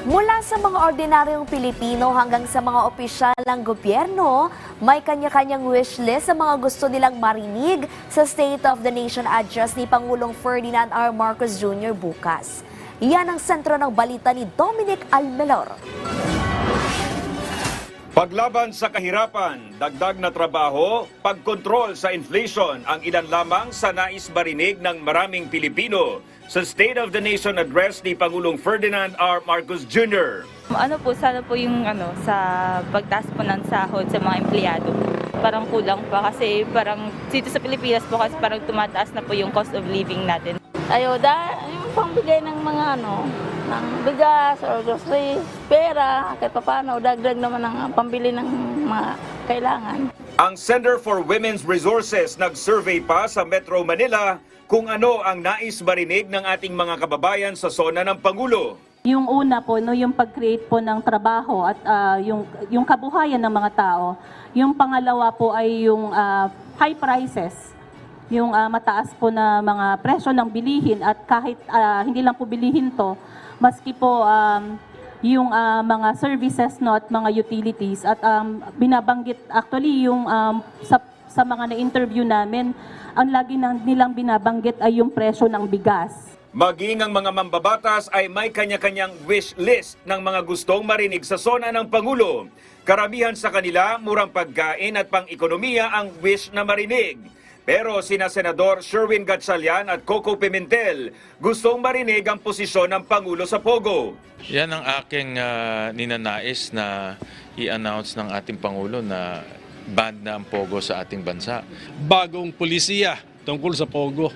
Mula sa mga ordinaryong Pilipino hanggang sa mga opisyal ng gobyerno, may kanya-kanyang wish list sa mga gusto nilang marinig sa State of the Nation Address ni Pangulong Ferdinand R. Marcos Jr. bukas. Yan ang sentro ng balita ni Dominic Almelor. Paglaban sa kahirapan, dagdag na trabaho, pagkontrol sa inflation ang ilan lamang sa nais marinig ng maraming Pilipino sa State of the Nation Address ni Pangulong Ferdinand R. Marcos Jr. Ano po, sana po yung ano, sa pagtaas po ng sahod sa mga empleyado. Parang kulang pa kasi parang dito sa Pilipinas po kasi parang tumataas na po yung cost of living natin. Ayuda, yung pangbigay ng mga ano, ng bigas or grocery, pera, kahit pa paano, dagdag naman ang pambili ng mga kailangan. Ang Center for Women's Resources nag-survey pa sa Metro Manila kung ano ang nais marinig ng ating mga kababayan sa zona ng Pangulo. Yung una po, no, yung pag-create po ng trabaho at ah, yung, yung kabuhayan ng mga tao. Yung pangalawa po ay yung ah, high prices, yung ah, mataas po na mga presyo ng bilihin at kahit ah, hindi lang po bilihin to, maski po um, yung ah, mga services no, at mga utilities at um, binabanggit actually yung um, sa, sa mga na-interview namin, ang lagi nang, nilang binabanggit ay yung presyo ng bigas. Maging ang mga mambabatas ay may kanya-kanyang wish list ng mga gustong marinig sa zona ng Pangulo. Karamihan sa kanila, murang pagkain at pang-ekonomiya ang wish na marinig. Pero sina Senador Sherwin Gatchalian at Coco Pimentel gustong marinig ang posisyon ng Pangulo sa Pogo. Yan ang aking ah, ninanais na i-announce ng ating Pangulo na ban na ang pogo sa ating bansa. bagong polisiya tungkol sa Pogo.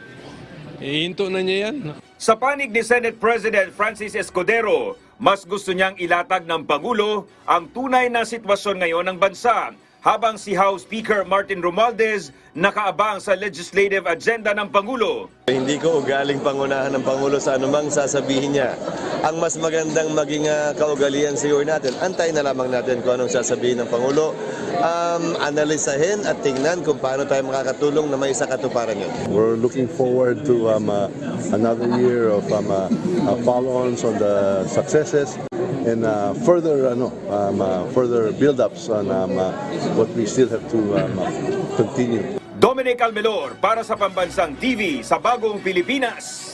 Ihinto na niya yan. Sa panig ni Senate President Francis Escudero, mas gusto niyang ilatag ng Pangulo ang tunay na sitwasyon ngayon ng bansa habang si House Speaker Martin Romualdez nakaabang sa legislative agenda ng Pangulo. Hindi ko ugaling pangunahan ng Pangulo sa anumang sasabihin niya. Ang mas magandang maging ah, kaugalian siguro natin, antay na lamang natin kung anong sasabihin ng Pangulo. Um, analisahin at tingnan kung paano tayo makakatulong na may isa katuparan yun. We're looking forward to um, uh, another year of um, uh, uh, follow-ons on the successes and uh, further ano, um, uh, further build-ups on um, uh, what we still have to um, uh, continue. Dominic Almelor para sa Pambansang TV sa Bagong Pilipinas.